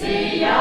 See ya.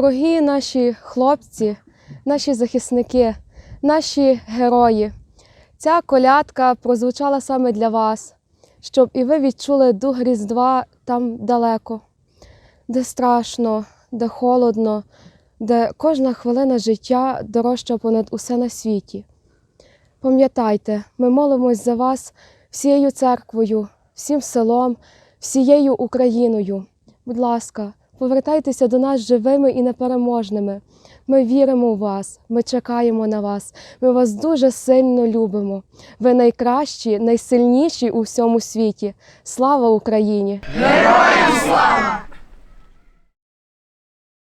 Наші хлопці, наші захисники, наші герої. Ця колядка прозвучала саме для вас, щоб і ви відчули дух Різдва там далеко, де страшно, де холодно, де кожна хвилина життя дорожча понад усе на світі. Пам'ятайте, ми молимось за вас всією церквою, всім селом, всією Україною. Будь ласка, повертайтеся до нас живими і непереможними. Ми віримо у вас, ми чекаємо на вас. Ми вас дуже сильно любимо. Ви найкращі, найсильніші у всьому світі. Слава Україні! Героям слава!